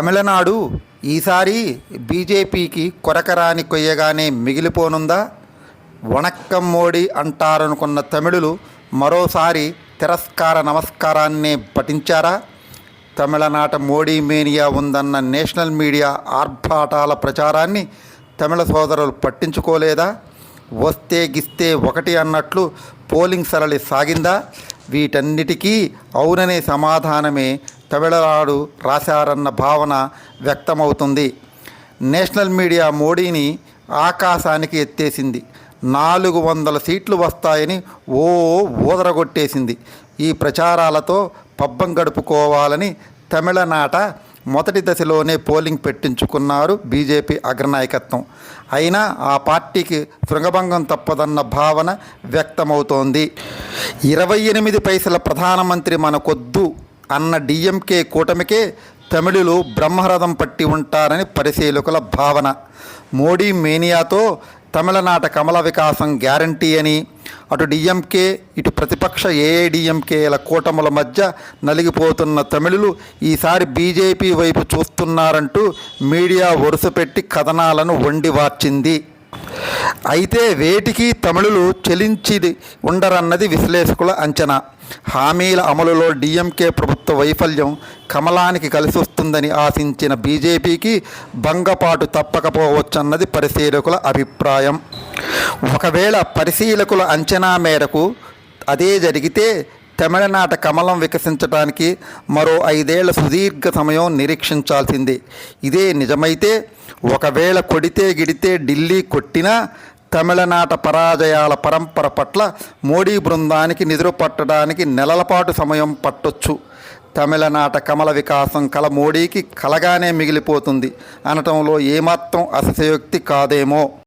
తమిళనాడు ఈసారి బీజేపీకి కొరకరాని కొయ్యగానే మిగిలిపోనుందా? వణక్కం మోడీ అంటారనుకున్న తమిళులు మరోసారి తిరస్కార నమస్కారాన్నే పఠించారా? తమిళనాట మోడీ మేనియా ఉందన్న నేషనల్ మీడియా ఆర్భాటాల ప్రచారాన్ని తమిళ సోదరులు పట్టించుకోలేదా? వస్తే గిస్తే ఒకటి అన్నట్లు పోలింగ్ సరళి సాగిందా? వీటన్నిటికీ అవుననే సమాధానమే తమిళనాడు రాశారన్న భావన వ్యక్తమవుతుంది. నేషనల్ మీడియా మోడీని ఆకాశానికి ఎత్తేసింది. నాలుగు వందల సీట్లు వస్తాయని ఓ ఊదరగొట్టేసింది. ఈ ప్రచారాలతో పబ్బం గడుపుకోవాలని తమిళనాట మొదటి దశలోనే పోలింగ్ పెట్టించుకున్నారు బీజేపీ అగ్రనాయకత్వం. అయినా ఆ పార్టీకి శృంగభంగం తప్పదన్న భావన వ్యక్తమవుతోంది. ఇరవై ఎనిమిది పైసల ప్రధానమంత్రి మనకొద్దు అన్న డిఎంకే కూటమికే తమిళులు బ్రహ్మరథం పట్టి ఉంటారని పరిశీలకుల భావన. మోడీ మేనియాతో తమిళనాట కమల వికాసం గ్యారంటీ అని. అటు డిఎంకే ఇటు ప్రతిపక్ష ఏఐడిఎంకేల కూటముల మధ్య నలిగిపోతున్న తమిళులు ఈసారి బీజేపీ వైపు చూస్తున్నారంటూ మీడియా వరుసపెట్టి కథనాలను వండివార్చింది అయితే వేటికి తమిళులు చెలించి ఉండరన్నది విశ్లేషకుల అంచనా. హామీల అమలులో డిఎంకే ప్రభుత్వ వైఫల్యం కమలానికి కలిసి వస్తుందని ఆశించిన బీజేపీకి భంగపాటు తప్పకపోవచ్చన్నది పరిశీలకుల అభిప్రాయం. ఒకవేళ పరిశీలకుల అంచనా మేరకు అదే జరిగితే తమిళనాట కమలం వికసించడానికి మరో ఐదేళ్ళ సుదీర్ఘ సమయం నిరీక్షించాల్సిందే. ఇదే నిజమైతే ఒకవేళ కొడితే గిడితే ఢిల్లీ కొట్టినా తమిళనాట పరాజయాల పరంపర పట్ల మోడీ బృందానికి నిద్ర పట్టడానికి నెలల పాటు సమయం పట్టొచ్చు. తమిళనాట కమల వికాసం కల మోడీకి కలగానే మిగిలిపోతుంది. అనటంలో ఏమాత్రం అతిశయోక్తి కాదేమో.